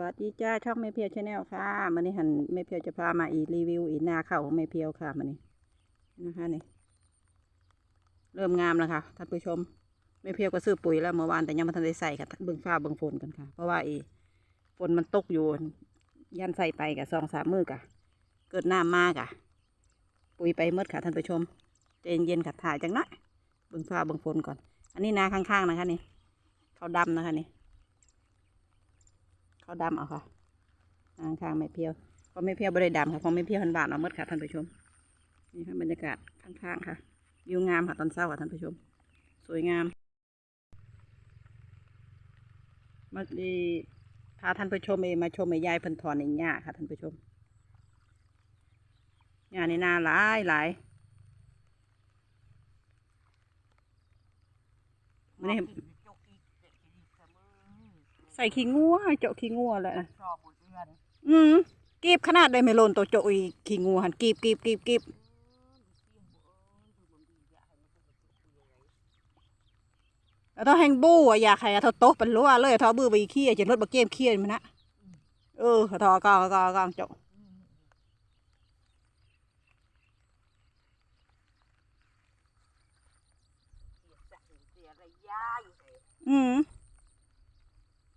วัสดีจ้าช่องแม่เพียวชาแนลค่ะมันนี้หันแม่เพียวจะพามาอีรีวิวอีนาข้าวของแม่เพียวค่ะมันนี้นะคะนี่เริ่มงามแล้วค่ะท่านผู้ชมแม่เพียวก็ซื้อปุ๋ยแล้วเมื่อวานแต่ยังไม่ทันได้ใส่ค่ะเบิ่งฟ้าเบิ่งฝนกันค่ะ เพราะว่าอีฝนมันตกอยู่ยันใส่ไปกับสองสามมือกะเกิดน้ำมากอะปุ๋ยไปเมื่อค่ะท่านผู้ชมใจเย็นๆค่ะถ่ายจังหน่อยเบิ่งฟ้าเบิ่งฝนก่อน อันนี้นาข้างๆนะคะนี่เขาดำนะคะนี่ เขาดำเอาค่ะทางข้างไม่เพียวเพราะไม่เพียวบริดำค่ะเพราะไม่เพียวพันบาทเอาหมดค่ะท่านผู้ชมนี่ค่ะบรรยากาศข้างๆค่ะวิวงามค่ะตอนเช้าค่ะท่านผู้ชม สวยงามมาดีพาท่านผู้ชมเองมาชมไอ้ยายพันถอนในหญ้าค่ะท่านผู้ชมหญ้าในนาหลายหลายนี่ ใส่ขี้งัวเจาะขี้งัวเลยนะชอบบุญเดือนอืมกีบขนาดได้ไม่โลนตัวโจอีขี้งูหันกีบกีบกีบกีบแล้วต้องแหงบู้อะอยากให้เท่าโต๊ะเป็นรั้วเลยเท่าบื้อไปขี้จนรถบะเกมขี้มันนะเออทอกางกางกางโจเสียอะไรย่ายเลยอืม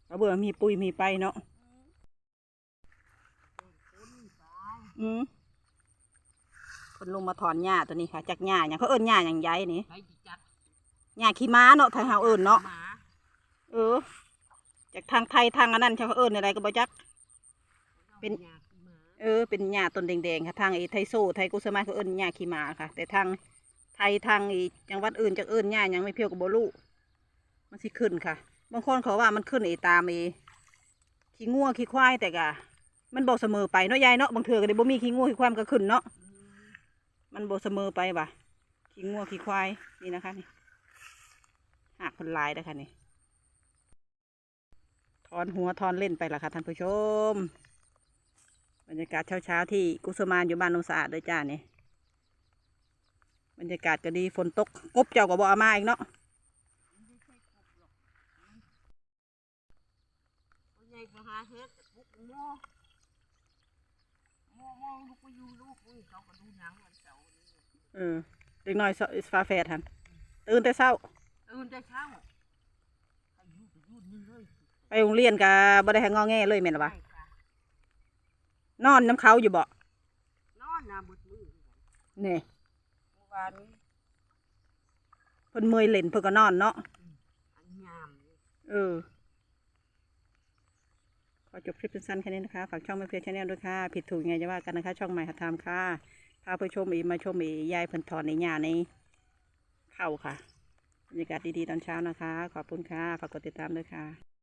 เอาเบื่อมีปุยมีไปเนาะอืมคนลงมาถอนหญ้าตัวนี้ค่ะ จากหญ้าอย่างเขาเอิ้นหญ้าอย่างใหญ่นี่หญ้าขี้ม้าเนาะทางเฮาเอิ้นเนาะเออ จากทางไทยทางอันนั้นเขาเอิ้นอะไรก็บ่จัก เป็น เออ เป็นหญ้าต้นแดงๆค่ะ ทางไอ้ไทโซไทยกุสมาเขาเอิ้นหญ้าขี้หมาค่ะ แต่ทางไทยทางไอ้จังหวัดอื่นจากเอิ้นหญ้ายังไม่เพียวกับโบลูมันสิขึ้นค่ะ บางคนเขาว่ามันขึ้นไอ้ตามไอ้ขี้งัวขี้ควายแต่กะ มันบ่เสมอไปเนาะยายเนาะบางเถื่อก็ได้บ่มีขี้งัวขี้ควายมันก็ขึ้นเนาะมันบ่เสมอไปว่ะขี้งัวขี้ควายนี่นะคะนี่หักคนลายนะคะนี่ถอนหัวถอนเล่นไปละค่ะท่านผู้ชม บรรยากาศเช้าๆที่กุสมานอยู่บ้านนงสะอาดเลยจ้านี่บรรยากาศก็ดีฝนตกกบเจ้าก็บ่อามาอีกเนาะ คนใหญ่ก็หาเฮ็ดบุกโม่โม่โม่ลูกไปอยู่ลูกอุ้ยเขาก็ดูหนังวันเสาร์นี่เออเด็กน้อยฟาแฟดหันตื่นแต่เช้าตื่นแต่เช้าอายุก็ยุ่นนี่เลยไปโรงเรียนก็บ่ได้ให้งอแงเลยแม่นหรอวะใช่ค่ะนอนน้ำเขาอยู่บ่นอนนาบุดมือนี่เมื่อวานนี้เพิ่นเมื่อยเล่นเพิ่นก็นอนเนาะอันยามนี่เออข อจบคลิปสั้นๆแค่นี้นะคะ ฝากช่องไม่เพียชแนลด้วยค่ะ ผิดถูกยังไงจะว่ากันนะคะ ช่องใหม่หัดทำค่ะ พาผู้ชมอีมาชมอียายเพิ่นถอนในหญ้าในเข้าค่ะบรรยากาศดีๆตอนเช้านะคะ ขอบคุณค่ะ ฝากกดติดตามด้วยค่ะ